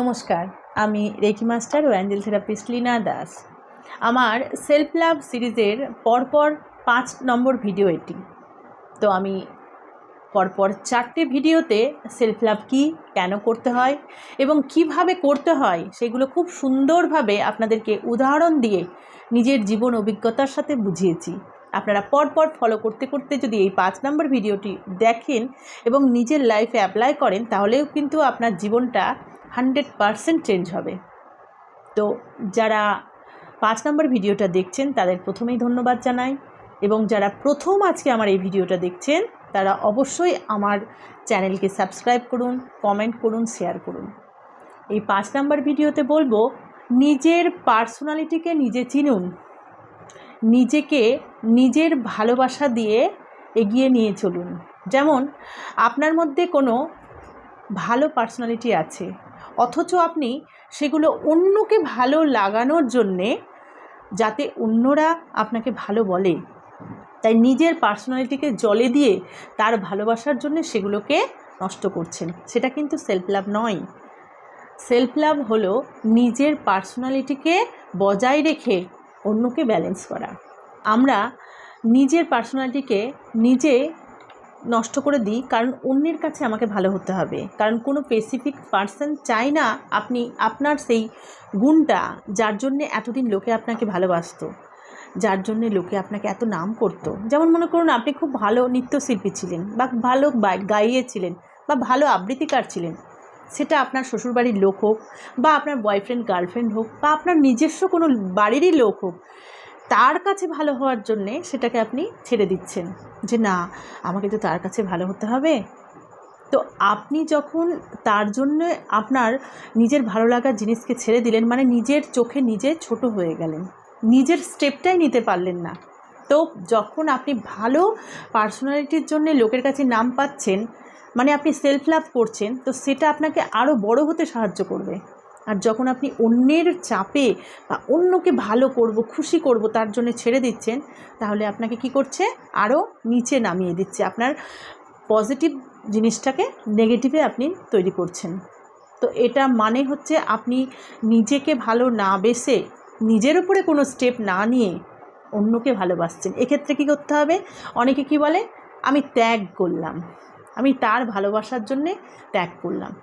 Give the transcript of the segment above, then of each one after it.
নমস্কার, আমি reiki master ও অ্যাঞ্জেল থেরাপিস্ট লীনা দাস। আমার সেলফ লাভ সিরিজের পরপর পাঁচ নম্বর ভিডিও এটি। তো আমি পরপর চারটে ভিডিওতে সেলফ লাভ কী, কেন করতে হয় এবং কীভাবে করতে হয়, সেগুলো খুব সুন্দরভাবে আপনাদেরকে উদাহরণ দিয়ে নিজের জীবন অভিজ্ঞতার সাথে বুঝিয়েছি। আপনারা পরপর ফলো করতে করতে যদি এই পাঁচ নম্বর ভিডিওটি দেখেন এবং নিজের লাইফে অ্যাপ্লাই করেন, তাহলেও কিন্তু আপনার জীবনটা হান্ড্রেড পারসেন্ট চেঞ্জ হবে। তো যারা পাঁচ নম্বর ভিডিওটা দেখছেন, তাদের প্রথমেই ধন্যবাদ জানাই এবং যারা প্রথম আজকে আমার এই ভিডিওটা দেখছেন, তারা অবশ্যই আমার চ্যানেলকে সাবস্ক্রাইব করুন, কমেন্ট করুন, শেয়ার করুন। এই পাঁচ নম্বর ভিডিওতে বলব, নিজের পার্সোনালিটিকে নিজে চিনুন। নিজেকে নিজের ভালোবাসা দিয়ে এগিয়ে নিয়ে চলুন। যেমন, আপনার মধ্যে কোনো ভালো পার্সোনালিটি আছে অথচ আপনি সেগুলো অন্যকে ভালো লাগানোর জন্যে যাতে অন্যরা আপনাকে ভালো বলে। তাই নিজের পার্সোনালিটিকে জলে দিয়ে তার ভালোবাসার জন্য সেগুলোকে নষ্ট করছেন। সেটা কিন্তু সেলফ লাভ নয়। সেলফ লাভ হলো নিজের পার্সোনালিটিকে বজায় রেখে অন্যকে ব্যালেন্স করা। আমরা নিজের পার্সোনালিটিকে নিজে নষ্ট করে দিই, কারণ অন্যের কাছে আমাকে ভালো হতে হবে। কারণ কোনো স্পেসিফিক পার্সন চায় না আপনি, আপনার সেই গুণটা যার জন্যে এতদিন লোকে আপনাকে ভালোবাসতো, যার জন্যে লোকে আপনাকে এত নাম করতো। যেমন মনে করুন, আপনি খুব ভালো নৃত্যশিল্পী ছিলেন বা ভালো গাইয়েছিলেন বা ভালো আবৃত্তিকার ছিলেন। সেটা আপনার শ্বশুরবাড়ির লোক হোক বা আপনার বয়ফ্রেন্ড গার্লফ্রেন্ড হোক বা আপনার নিজস্ব কোনো বাড়িরই লোক হোক তার কাছে ভালো হওয়ার জন্যে সেটাকে আপনি ছেড়ে দিচ্ছেন যে, না, আমাকে তো তার কাছে ভালো হতে হবে। তো আপনি যখন তার জন্য আপনার নিজের ভালো লাগার জিনিসকে ছেড়ে দিলেন মানে নিজের চোখে নিজে ছোট হয়ে গেলেন, নিজের স্টেপটাই নিতে পারলেন না, তো যখন আপনি ভালো পার্সোনালিটির জন্য লোকের কাছে নাম পাচ্ছেন মানে আপনি সেলফ লাভ করছেন, তো সেটা আপনাকে আরও বড় হতে সাহায্য করবে। আর যখন আপনি অন্যের চাপে বা অন্যকে ভালো করব, খুশি করব তার জন্য ছেড়ে দিচ্ছেন, তাহলে আপনাকে কি করছে? আরও নিচে নামিয়ে দিচ্ছে। আপনার পজিটিভ জিনিসটাকে নেগেটিভে আপনি তৈরি করছেন। তো এটা মানে হচ্ছে আপনি নিজেকে ভালো না বেসে নিজের উপরে কোনো স্টেপ না নিয়ে অন্যকে ভালোবাসছেন। এক্ষেত্রে কী করতে হবে? অনেকে কি বলে? আমি ত্যাগ করলাম। আমি তার ভালোবাসার জন্যে ত্যাগ করলাম।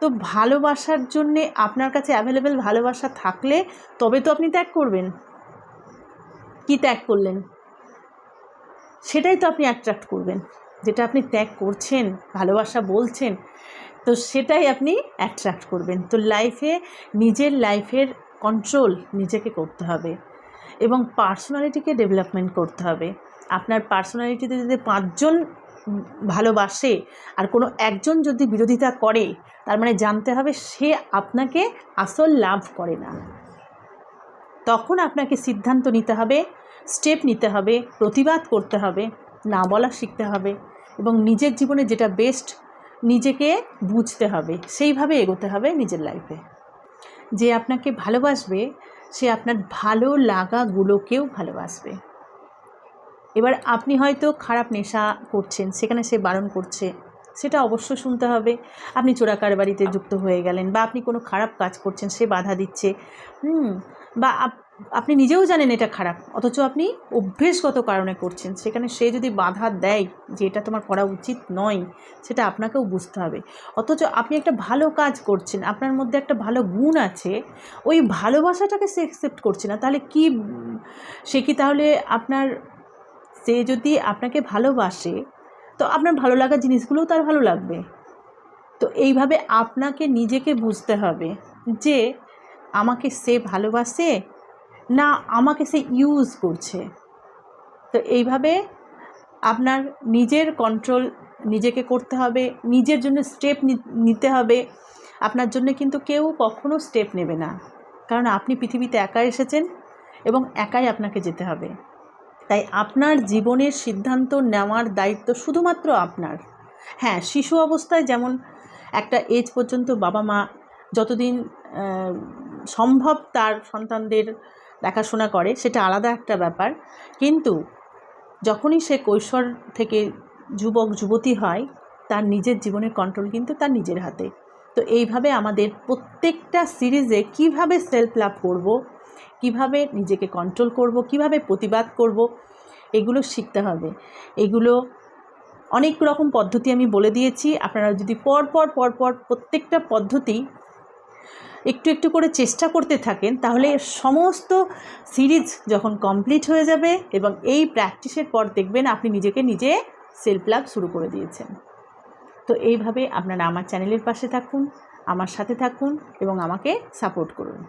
তো ভালোবাসার জন্যে আপনার কাছে অ্যাভেলেবেল ভালোবাসা থাকলে তবে তো আপনি ত্যাগ করবেন। কি ত্যাগ করলেন? সেটাই তো আপনি অ্যাট্রাক্ট করবেন। যেটা আপনি ত্যাগ করছেন, ভালোবাসা বলছেন, তো সেটাই আপনি অ্যাট্রাক্ট করবেন। তো লাইফে নিজের লাইফের কন্ট্রোল নিজেকে করতে হবে এবং পার্সোনালিটিকে ডেভেলপমেন্ট করতে হবে। আপনার পার্সোনালিটিতে যদি পাঁচজন ভালোবাসে আর কোনো একজন যদি বিরোধিতা করে, তার মানে জানতে হবে সে আপনাকে আসল লাভ করে না। তখন আপনাকে সিদ্ধান্ত নিতে হবে স্টেপ নিতে হবে, প্রতিবাদ করতে হবে, না বলা শিখতে হবে এবং নিজের জীবনে যেটা বেস্ট নিজেকে বুঝতে হবে, সেইভাবে এগোতে হবে নিজের লাইফে যে আপনাকে ভালোবাসবে, সে আপনার ভালো লাগাগুলোকেও ভালোবাসবে। এবার আপনি হয়তো খারাপ নেশা করছেন, সেখানে সে বারণ করছে, সেটা অবশ্য শুনতে হবে। আপনি চোরাকার বাড়িতে যুক্ত হয়ে গেলেন বা আপনি কোনো খারাপ কাজ করছেন, সে বাধা দিচ্ছে। হুম, বা আপনি নিজেও জানেন এটা খারাপ, অথচ আপনি অভ্যেসগত কারণে করছেন। সেখানে সে যদি বাধা দেয় যে এটা তোমার করা উচিত নয়, সেটা আপনাকেও বুঝতে হবে। অথচ আপনি একটা ভালো কাজ করছেন, আপনার মধ্যে একটা ভালো গুণ আছে, ওই ভালোবাসাটাকে সে অ্যাকসেপ্ট করছে না, তাহলে কি, সে কি তাহলে আপনার সে যদি আপনাকে ভালোবাসে, তো আপনার ভালো লাগার জিনিসগুলোও তার ভালো লাগবে। তো এইভাবে আপনাকে নিজেকে বুঝতে হবে যে আমাকে সে ভালোবাসে না আমাকে সে ইউজ করছে। তো এইভাবে আপনার নিজের কন্ট্রোল নিজেকে করতে হবে, নিজের জন্য স্টেপ নিতে হবে। আপনার জন্য কিন্তু কেউ কখনো স্টেপ নেবে না। কারণ আপনি পৃথিবীতে একা এসেছেন এবং একাই আপনাকে যেতে হবে। তাই আপনার জীবনের সিদ্ধান্ত নেওয়ার দায়িত্ব শুধুমাত্র আপনার। হ্যাঁ শিশু অবস্থায় যেমন একটা এজ পর্যন্ত বাবা মা যতদিন সম্ভব তার সন্তানদের দেখাশোনা করে, সেটা আলাদা একটা ব্যাপার। কিন্তু যখনই সে কৈশোর থেকে যুবক, যুবতী হয়, তার নিজের জীবনের কন্ট্রোল কিন্তু তার নিজের হাতে। তো এইভাবে আমাদের প্রত্যেকটা সিরিজে কীভাবে সেলফ লাভ করব কীভাবে নিজেকে কন্ট্রোল করব, কীভাবে প্রতিবাদ করব, এগুলো শিখতে হবে। এগুলো অনেক রকম পদ্ধতি আমি বলে দিয়েছি। আপনারা যদি পর পর পর পর প্রত্যেকটা পদ্ধতি একটু একটু করে চেষ্টা করতে থাকেন, তাহলে সমস্ত সিরিজ যখন কমপ্লিট হয়ে যাবে এবং এই প্র্যাকটিসের পর দেখবেন আপনি নিজেকে নিজে সেলফ লাভ শুরু করে দিয়েছেন। তো এইভাবে আপনারা আমার চ্যানেলের পাশে থাকুন, আমার সাথে থাকুন এবং আমাকে সাপোর্ট করুন।